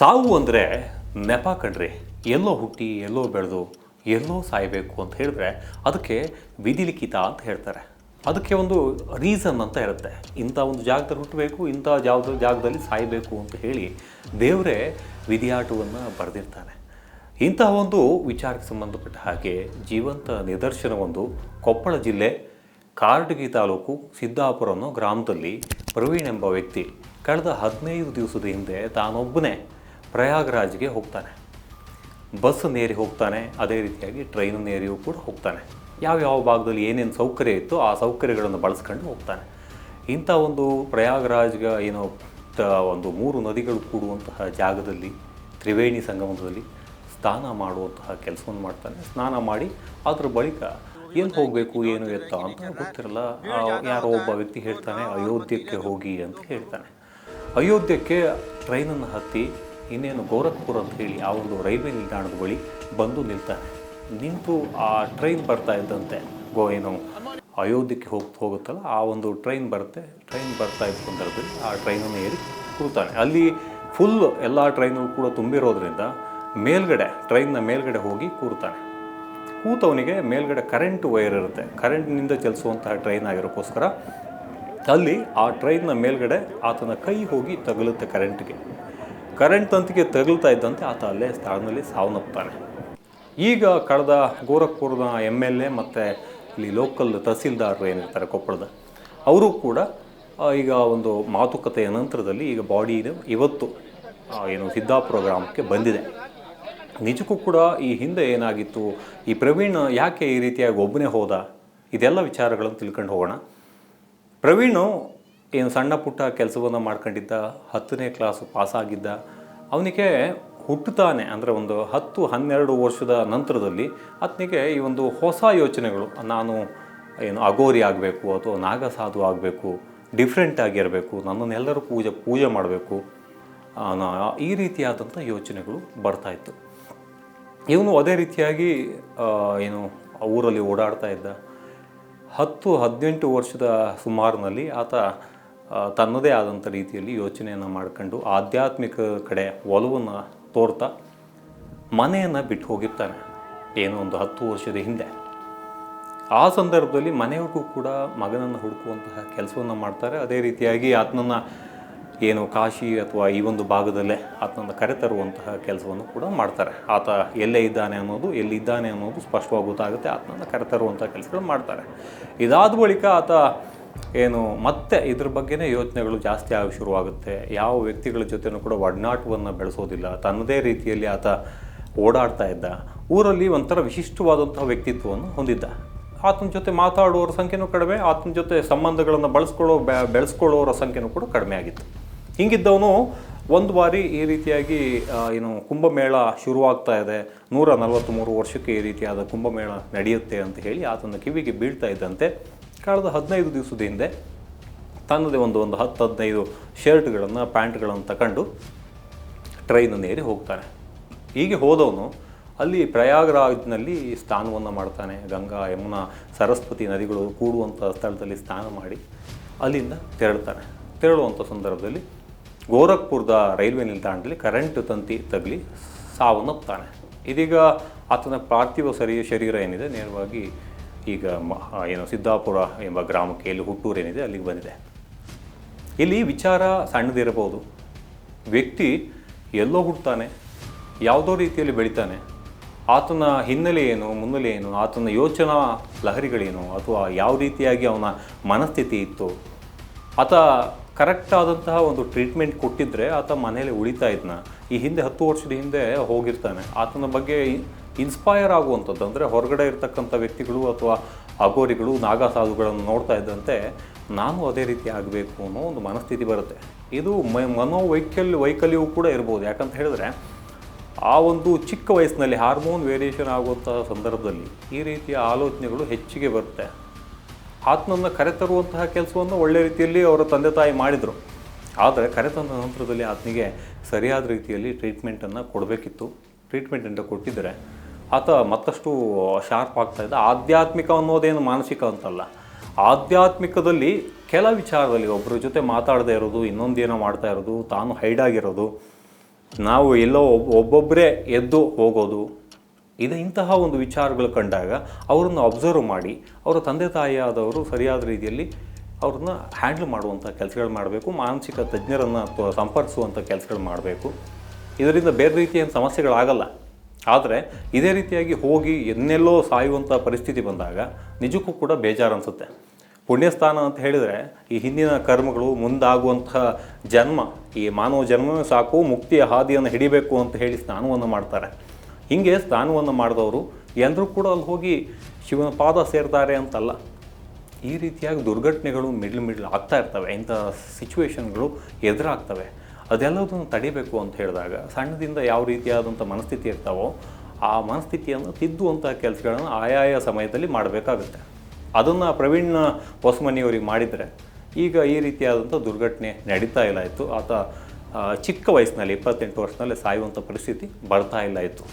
ಸಾವು ಅಂದರೆ ನೆಪ ಕಣ್ರಿ. ಎಲ್ಲೋ ಹುಟ್ಟಿ, ಎಲ್ಲೋ ಬೆಳೆದು, ಎಲ್ಲೋ ಸಾಯಬೇಕು ಅಂತ ಹೇಳಿದ್ರೆ ಅದಕ್ಕೆ ವಿಧಿಲಿಖಿತ ಅಂತ ಹೇಳ್ತಾರೆ. ಅದಕ್ಕೆ ಒಂದು ರೀಸನ್ ಅಂತ ಇರುತ್ತೆ. ಇಂಥ ಒಂದು ಜಾಗದಲ್ಲಿ ಹುಟ್ಟಬೇಕು, ಇಂಥ ಜಾಗದ ಜಾಗದಲ್ಲಿ ಸಾಯಬೇಕು ಅಂತ ಹೇಳಿ ದೇವರೇ ವಿಧಿಯಾಟವನ್ನು ಬರೆದಿರ್ತಾನೆ ಇಂತಹ ಒಂದು ವಿಚಾರಕ್ಕೆ ಸಂಬಂಧಪಟ್ಟ ಹಾಗೆ ಜೀವಂತ ನಿದರ್ಶನ ಒಂದು ಕೊಪ್ಪಳ ಜಿಲ್ಲೆ ಕಾರಟಗಿ ತಾಲೂಕು ಸಿದ್ದಾಪುರ ಅನ್ನೋ ಗ್ರಾಮದಲ್ಲಿ ಪ್ರವೀಣ್ ಎಂಬ ವ್ಯಕ್ತಿ ಕಳೆದ ಹದಿನೈದು ದಿವಸದ ಹಿಂದೆ ತಾನೊಬ್ಬನೇ ಪ್ರಯಾಗ್ರಾಜ್ಗೆ ಹೋಗ್ತಾನೆ. ಬಸ್ ನೇರಿ ಹೋಗ್ತಾನೆ, ಅದೇ ರೀತಿಯಾಗಿ ಟ್ರೈನ್ ನೇರಿಯೂ ಕೂಡ ಹೋಗ್ತಾನೆ. ಯಾವ್ಯಾವ ಭಾಗದಲ್ಲಿ ಏನೇನು ಸೌಕರ್ಯ ಇತ್ತು ಆ ಸೌಕರ್ಯಗಳನ್ನು ಬಳಸ್ಕೊಂಡು ಹೋಗ್ತಾನೆ. ಇಂಥ ಒಂದು ಪ್ರಯಾಗ್ರಾಜ್ಗೆ ಏನೋ ಒಂದು ಮೂರು ನದಿಗಳು ಕೂಡುವಂತಹ ಜಾಗದಲ್ಲಿ, ತ್ರಿವೇಣಿ ಸಂಗಮದಲ್ಲಿ ಸ್ನಾನ ಮಾಡುವಂತಹ ಕೆಲಸವನ್ನು ಮಾಡ್ತಾನೆ. ಸ್ನಾನ ಮಾಡಿ ಅದ್ರ ಬಳಿಕ ಏನು ಹೋಗಬೇಕು, ಏನು ಎತ್ತ ಅಂತ ಗೊತ್ತಿರಲ್ಲ. ಯಾರೋ ಒಬ್ಬ ವ್ಯಕ್ತಿ ಹೇಳ್ತಾನೆ, ಅಯೋಧ್ಯಕ್ಕೆ ಹೋಗಿ ಅಂತ ಹೇಳ್ತಾನೆ. ಅಯೋಧ್ಯಕ್ಕೆ ಟ್ರೈನನ್ನು ಹತ್ತಿ ಇನ್ನೇನು ಗೋರಖ್ಪುರ್ ಅಂತ ಹೇಳಿ ಆ ಒಂದು ರೈಲ್ವೆ ನಿಲ್ದಾಣದ ಬಳಿ ಬಂದು ನಿಲ್ತಾನೆ ನಿಂತು ಆ ಟ್ರೈನ್ ಬರ್ತಾ ಇದ್ದಂತೆ ಗೋ ಏನು ಅಯೋಧ್ಯಕ್ಕೆ ಹೋಗ್ತಾ ಹೋಗುತ್ತಲ್ಲ, ಆ ಒಂದು ಟ್ರೈನ್ ಬರುತ್ತೆ. ಟ್ರೈನ್ ಬರ್ತಾ ಇದ್ದ ಸಂದರ್ಭದಲ್ಲಿ ಆ ಟ್ರೈನನ್ನು ಏರಿ ಕೂತಾನೆ ಅಲ್ಲಿ ಫುಲ್ ಎಲ್ಲ ಟ್ರೈನು ಕೂಡ ತುಂಬಿರೋದ್ರಿಂದ ಮೇಲ್ಗಡೆ, ಟ್ರೈನ್ನ ಮೇಲ್ಗಡೆ ಹೋಗಿ ಕೂರ್ತಾನೆ. ಕೂತವನಿಗೆ ಮೇಲ್ಗಡೆ ಕರೆಂಟ್ ವೈರ್ ಇರುತ್ತೆ. ಕರೆಂಟ್ನಿಂದ ಚಲಿಸುವಂತಹ ಟ್ರೈನ್ ಆಗಿರೋಕ್ಕೋಸ್ಕರ ಅಲ್ಲಿ ಆ ಟ್ರೈನ್ನ ಮೇಲ್ಗಡೆ ಆತನ ಕೈ ಹೋಗಿ ತಗುಲುತ್ತೆ ಕರೆಂಟ್ಗೆ ಕರೆಂಟ್ ತಂತಿಗೆ ತಗುಲ್ತಾ ಇದ್ದಂತೆ ಆತ ಅಲ್ಲೇ ಸ್ಥಳದಲ್ಲಿ ಸಾವನ್ನಪ್ತಾನೆ ಈಗ ಕಳೆದ ಗೋರಖ್ಪುರದ ಎಂ ಎಲ್ ಎ ಮತ್ತು ಇಲ್ಲಿ ಲೋಕಲ್ ತಹಸೀಲ್ದಾರರು ಏನಿರ್ತಾರೆ ಕೊಪ್ಪಳದ, ಅವರು ಕೂಡ ಈಗ ಒಂದು ಮಾತುಕತೆಯ ನಂತರದಲ್ಲಿ ಈಗ ಬಾಡಿ ಇವತ್ತು ಏನು ಸಿದ್ದಾಪುರ ಗ್ರಾಮಕ್ಕೆ ಬಂದಿದೆ. ನಿಜಕ್ಕೂ ಕೂಡ ಈ ಹಿಂದೆ ಏನಾಗಿತ್ತು, ಈ ಪ್ರವೀಣ್ ಯಾಕೆ ಈ ರೀತಿಯಾಗಿ ಒಬ್ಬನೇ ಹೋದ? ಇದೆಲ್ಲ ವಿಚಾರಗಳನ್ನು ತಿಳ್ಕೊಂಡು ಹೋಗೋಣ. ಪ್ರವೀಣು ಏನು ಸಣ್ಣ ಪುಟ್ಟ ಕೆಲಸವನ್ನು ಮಾಡ್ಕೊಂಡಿದ್ದ, ಹತ್ತನೇ ಕ್ಲಾಸು ಪಾಸಾಗಿದ್ದ ಅವನಿಗೆ ಹುಟ್ಟುತ್ತಾನೆ ಅಂದರೆ ಒಂದು ಹತ್ತು, ಹನ್ನೆರಡು ವರ್ಷದ ನಂತರದಲ್ಲಿ ಆತನಿಗೆ ಈ ಒಂದು ಹೊಸ ಯೋಚನೆಗಳು, ನಾನು ಏನು ಅಗೋರಿ ಆಗಬೇಕು ಅಥವಾ ನಾಗಸಾಧು ಆಗಬೇಕು ಡಿಫ್ರೆಂಟ್ ಆಗಿರಬೇಕು ನನ್ನನ್ನೆಲ್ಲರೂ ಪೂಜೆ ಪೂಜೆ ಮಾಡಬೇಕು ಈ ರೀತಿಯಾದಂಥ ಯೋಚನೆಗಳು ಬರ್ತಾಯಿತ್ತು ಇವನು ಅದೇ ರೀತಿಯಾಗಿ ಏನು ಊರಲ್ಲಿ ಓಡಾಡ್ತಾ ಇದ್ದ. ಹತ್ತು, ಹದಿನೆಂಟು ವರ್ಷದ ಸುಮಾರಿನಲ್ಲಿ ಆತ ತನ್ನದೇ ಆದಂಥ ರೀತಿಯಲ್ಲಿ ಯೋಚನೆಯನ್ನು ಮಾಡ್ಕೊಂಡು ಆಧ್ಯಾತ್ಮಿಕ ಕಡೆ ಒಲವನ್ನು ತೋರ್ತಾ ಮನೆಯನ್ನು ಬಿಟ್ಟು ಹೋಗಿರ್ತಾನೆ ಏನೋ ಒಂದು ಹತ್ತು ವರ್ಷದ ಹಿಂದೆ. ಆ ಸಂದರ್ಭದಲ್ಲಿ ಮನೆಯವ್ರಿಗೂ ಕೂಡ ಮಗನನ್ನು ಹುಡುಕುವಂತಹ ಕೆಲಸವನ್ನು ಮಾಡ್ತಾರೆ. ಅದೇ ರೀತಿಯಾಗಿ ಆತನನ್ನು ಏನು ಕಾಶಿ ಅಥವಾ ಈ ಒಂದು ಭಾಗದಲ್ಲೇ ಆತನನ್ನು ಕರೆತರುವಂತಹ ಕೆಲಸವನ್ನು ಕೂಡ ಮಾಡ್ತಾರೆ. ಆತ ಎಲ್ಲೇ ಇದ್ದಾನೆ ಅನ್ನೋದು ಎಲ್ಲಿದ್ದಾನೆ ಅನ್ನೋದು ಸ್ಪಷ್ಟವಾಗಿ ಗೊತ್ತಾಗುತ್ತೆ. ಆತನನ್ನು ಕರೆತರುವಂಥ ಕೆಲಸಗಳು ಮಾಡ್ತಾರೆ. ಇದಾದ ಬಳಿಕ ಆತ ಏನು, ಮತ್ತೆ ಇದ್ರ ಬಗ್ಗೆನೇ ಯೋಚನೆಗಳು ಜಾಸ್ತಿ ಆಗಿ ಶುರುವಾಗುತ್ತೆ. ಯಾವ ವ್ಯಕ್ತಿಗಳ ಜೊತೆನೂ ಕೂಡ ಒಡನಾಟವನ್ನು ಬೆಳೆಸೋದಿಲ್ಲ. ತನ್ನದೇ ರೀತಿಯಲ್ಲಿ ಆತ ಓಡಾಡ್ತಾ ಇದ್ದ. ಊರಲ್ಲಿ ಒಂಥರ ವಿಶಿಷ್ಟವಾದಂತಹ ವ್ಯಕ್ತಿತ್ವವನ್ನು ಹೊಂದಿದ್ದ. ಆತನ ಜೊತೆ ಮಾತಾಡುವವರ ಸಂಖ್ಯೆನೂ ಕಡಿಮೆ, ಆತನ ಜೊತೆ ಸಂಬಂಧಗಳನ್ನು ಬಳಸ್ಕೊಳ್ಳೋ ಬೆಳೆಸ್ಕೊಳ್ಳೋರ ಸಂಖ್ಯೆನೂ ಕೂಡ ಕಡಿಮೆ ಆಗಿತ್ತು. ಹಿಂಗಿದ್ದವನು ಒಂದು ಬಾರಿ ಈ ರೀತಿಯಾಗಿ ಏನು, ಕುಂಭಮೇಳ ಶುರುವಾಗ್ತಾ ಇದೆ. ನೂರ ನಲವತ್ತ್ಮೂರು ವರ್ಷಕ್ಕೆ ಈ ರೀತಿಯಾದ ಕುಂಭಮೇಳ ನಡೆಯುತ್ತೆ ಅಂತ ಹೇಳಿ ಆತನ ಕಿವಿಗೆ ಬೀಳ್ತಾ ಇದ್ದಂತೆ ಕಳೆದ ಹದಿನೈದು ದಿವಸದ ಹಿಂದೆ ತನ್ನದೇ ಒಂದು ಒಂದು ಹತ್ತು ಹದಿನೈದು ಶರ್ಟ್ಗಳನ್ನು, ಪ್ಯಾಂಟ್ಗಳನ್ನು ತಗೊಂಡು ಟ್ರೈನನ್ನು ಏರಿ ಹೋಗ್ತಾನೆ. ಹೀಗೆ ಹೋದವನು ಅಲ್ಲಿ ಪ್ರಯಾಗ್ರಾಜ್ನಲ್ಲಿ ಸ್ನಾನವನ್ನು ಮಾಡ್ತಾನೆ. ಗಂಗಾ, ಯಮುನಾ, ಸರಸ್ವತಿ ನದಿಗಳು ಕೂಡುವಂಥ ಸ್ಥಳದಲ್ಲಿ ಸ್ನಾನ ಮಾಡಿ ಅಲ್ಲಿಂದ ತೆರಳ್ತಾನೆ. ತೆರಳುವಂಥ ಸಂದರ್ಭದಲ್ಲಿ ಗೋರಖ್ಪುರದ ರೈಲ್ವೆ ನಿಲ್ದಾಣದಲ್ಲಿ ಕರೆಂಟ್ ತಂತಿ ತಗಲಿ ಸಾವನ್ನಪ್ತಾನೆ. ಇದೀಗ ಆತನ ಪಾರ್ಥಿವ ಸರಿ ಶರೀರ ಏನಿದೆ, ನೇರವಾಗಿ ಈಗ ಏನು ಸಿದ್ದಾಪುರ ಎಂಬ ಗ್ರಾಮಕ್ಕೆ ಇಲ್ಲಿ ಹುಟ್ಟೂರೇನಿದೆ, ಅಲ್ಲಿಗೆ ಬಂದಿದೆ. ಇಲ್ಲಿ ವಿಚಾರ ಸಣ್ಣದಿರಬಹುದು. ವ್ಯಕ್ತಿ ಎಲ್ಲೋ ಹುಡ್ತಾನೆ ಯಾವುದೋ ರೀತಿಯಲ್ಲಿ ಬೆಳಿತಾನೆ. ಆತನ ಹಿನ್ನೆಲೆ ಏನು, ಮುನ್ನೆಲೆ ಏನು, ಆತನ ಯೋಚನಾ ಲಹರಿಗಳೇನು, ಅಥವಾ ಯಾವ ರೀತಿಯಾಗಿ ಅವನ ಮನಸ್ಥಿತಿ ಇತ್ತು. ಆತ ಕರೆಕ್ಟ್ ಆದಂತಹ ಒಂದು ಟ್ರೀಟ್ಮೆಂಟ್ ಕೊಟ್ಟಿದ್ದರೆ ಆತ ಮನೇಲಿ ಉಳಿತಾ ಇದ್ನ. ಈ ಹಿಂದೆ ಹತ್ತು ವರ್ಷದ ಹಿಂದೆ ಹೋಗಿರ್ತಾನೆ. ಆತನ ಬಗ್ಗೆ ಇನ್ಸ್ಪೈರ್ ಆಗುವಂಥದ್ದು, ಅಂದರೆ ಹೊರಗಡೆ ಇರ್ತಕ್ಕಂಥ ವ್ಯಕ್ತಿಗಳು ಅಥವಾ ಅಗೋರಿಗಳು ನಾಗಾ ಸಾಧುಗಳನ್ನು ನೋಡ್ತಾ ಇದ್ದಂತೆ ನಾನು ಅದೇ ರೀತಿ ಆಗಬೇಕು ಅನ್ನೋ ಒಂದು ಮನಸ್ಥಿತಿ ಬರುತ್ತೆ. ಇದು ಮನೋವೈಕಲ್ಯ, ವೈಕಲ್ಯವೂ ಕೂಡ ಇರ್ಬೋದು. ಯಾಕಂತ ಹೇಳಿದ್ರೆ, ಆ ಒಂದು ಚಿಕ್ಕ ವಯಸ್ಸಿನಲ್ಲಿ ಹಾರ್ಮೋನ್ ವೇರಿಯೇಷನ್ ಆಗುವಂತಹ ಸಂದರ್ಭದಲ್ಲಿ ಈ ರೀತಿಯ ಆಲೋಚನೆಗಳು ಹೆಚ್ಚಿಗೆ ಬರುತ್ತೆ. ಆತನನ್ನು ಕರೆತರುವಂತಹ ಕೆಲಸವನ್ನು ಒಳ್ಳೆ ರೀತಿಯಲ್ಲಿ ಅವರ ತಂದೆ ತಾಯಿ ಮಾಡಿದರು. ಆದರೆ ಕರೆತಂದ ನಂತರದಲ್ಲಿ ಆತನಿಗೆ ಸರಿಯಾದ ರೀತಿಯಲ್ಲಿ ಟ್ರೀಟ್ಮೆಂಟನ್ನು ಕೊಡಬೇಕಿತ್ತು. ಟ್ರೀಟ್ಮೆಂಟನ್ನು ಕೊಟ್ಟಿದ್ದರೆ ಆತ ಮತ್ತಷ್ಟು ಶಾರ್ಪ್ ಆಗ್ತಾ ಇದ್ದ. ಆಧ್ಯಾತ್ಮಿಕ ಅನ್ನೋದೇನು ಮಾನಸಿಕ ಅಂತಲ್ಲ. ಆಧ್ಯಾತ್ಮಿಕದಲ್ಲಿ ಕೆಲ ವಿಚಾರದಲ್ಲಿ ಒಬ್ಬರ ಜೊತೆ ಮಾತಾಡದೇ ಇರೋದು ಇನ್ನೊಂದೇನೋ ಮಾಡ್ತಾ ಇರೋದು, ತಾನು ಹೈಡ್ ಆಗಿರೋದು, ನಾವು ಎಲ್ಲೋ ಒಬ್ಬ ಒಬ್ಬೊಬ್ಬರೇ ಎದ್ದು ಹೋಗೋದು, ಇದು ಇಂತಹ ಒಂದು ವಿಚಾರಗಳು ಕಂಡಾಗ ಅವರನ್ನು ಅಬ್ಸರ್ವ್ ಮಾಡಿ, ಅವರ ತಂದೆ ತಾಯಿಯಾದವರು ಸರಿಯಾದ ರೀತಿಯಲ್ಲಿ ಅವ್ರನ್ನ ಹ್ಯಾಂಡ್ಲ್ ಮಾಡುವಂಥ ಕೆಲಸಗಳು ಮಾಡಬೇಕು, ಮಾನಸಿಕ ತಜ್ಞರನ್ನು ಸಂಪರ್ಕಿಸುವಂಥ ಕೆಲಸಗಳು ಮಾಡಬೇಕು. ಇದರಿಂದ ಬೇರೆ ರೀತಿಯ ಸಮಸ್ಯೆಗಳಾಗಲ್ಲ. ಆದರೆ ಇದೇ ರೀತಿಯಾಗಿ ಹೋಗಿ ಎನ್ನೆಲ್ಲೋ ಸಾಯುವಂಥ ಪರಿಸ್ಥಿತಿ ಬಂದಾಗ ನಿಜಕ್ಕೂ ಕೂಡ ಬೇಜಾರು ಅನಿಸುತ್ತೆ ಪುಣ್ಯಸ್ಥಾನ ಅಂತ ಹೇಳಿದರೆ ಈ ಹಿಂದಿನ ಕರ್ಮಗಳು ಮುಂದಾಗುವಂತಹ ಜನ್ಮ, ಈ ಮಾನವ ಜನ್ಮವೇ ಸಾಕು, ಮುಕ್ತಿಯ ಹಾದಿಯನ್ನು ಹಿಡಿಬೇಕು ಅಂತ ಹೇಳಿ ಸ್ನಾನವನ್ನು ಮಾಡ್ತಾರೆ. ಹೀಗೆ ಸ್ನಾನವನ್ನು ಮಾಡಿದವರು ಎಲ್ಲರೂ ಕೂಡ ಅಲ್ಲಿ ಹೋಗಿ ಶಿವನ ಪಾದ ಸೇರ್ತಾರೆ ಅಂತಲ್ಲ. ಈ ರೀತಿಯಾಗಿ ದುರ್ಘಟನೆಗಳು ಮಿಡ್ಲ್ ಮಿಡ್ಲ್ ಆಗ್ತಾ ಇರ್ತವೆ. ಇಂಥ ಸಿಚುವೇಶನ್ಗಳು ಎದುರಾಗ್ತವೆ. ಅದೆಲ್ಲದನ್ನು ತಡಿಬೇಕು ಅಂತ ಹೇಳಿದಾಗ ಸಣ್ಣದಿಂದ ಯಾವ ರೀತಿಯಾದಂಥ ಮನಸ್ಥಿತಿ ಇರ್ತಾವೋ ಆ ಮನಸ್ಥಿತಿಯನ್ನು ತಿದ್ದುವಂಥ ಕೆಲಸಗಳನ್ನು ಆಯಾಯ ಸಮಯದಲ್ಲಿ ಮಾಡಬೇಕಾಗುತ್ತೆ. ಅದನ್ನು ಪ್ರವೀಣ್ ಹೊಸಮನಿಯವರಿಗೆ ಮಾಡಿದರೆ ಈಗ ಈ ರೀತಿಯಾದಂಥ ದುರ್ಘಟನೆ ನಡೀತಾ ಇಲ್ಲ ಇತ್ತು. ಆತ ಚಿಕ್ಕ ವಯಸ್ಸಿನಲ್ಲಿ, ಇಪ್ಪತ್ತೆಂಟು ವರ್ಷದಲ್ಲಿ ಸಾಯುವಂಥ ಪರಿಸ್ಥಿತಿ ಬರ್ತಾ ಇಲ್ಲ ಇತ್ತು.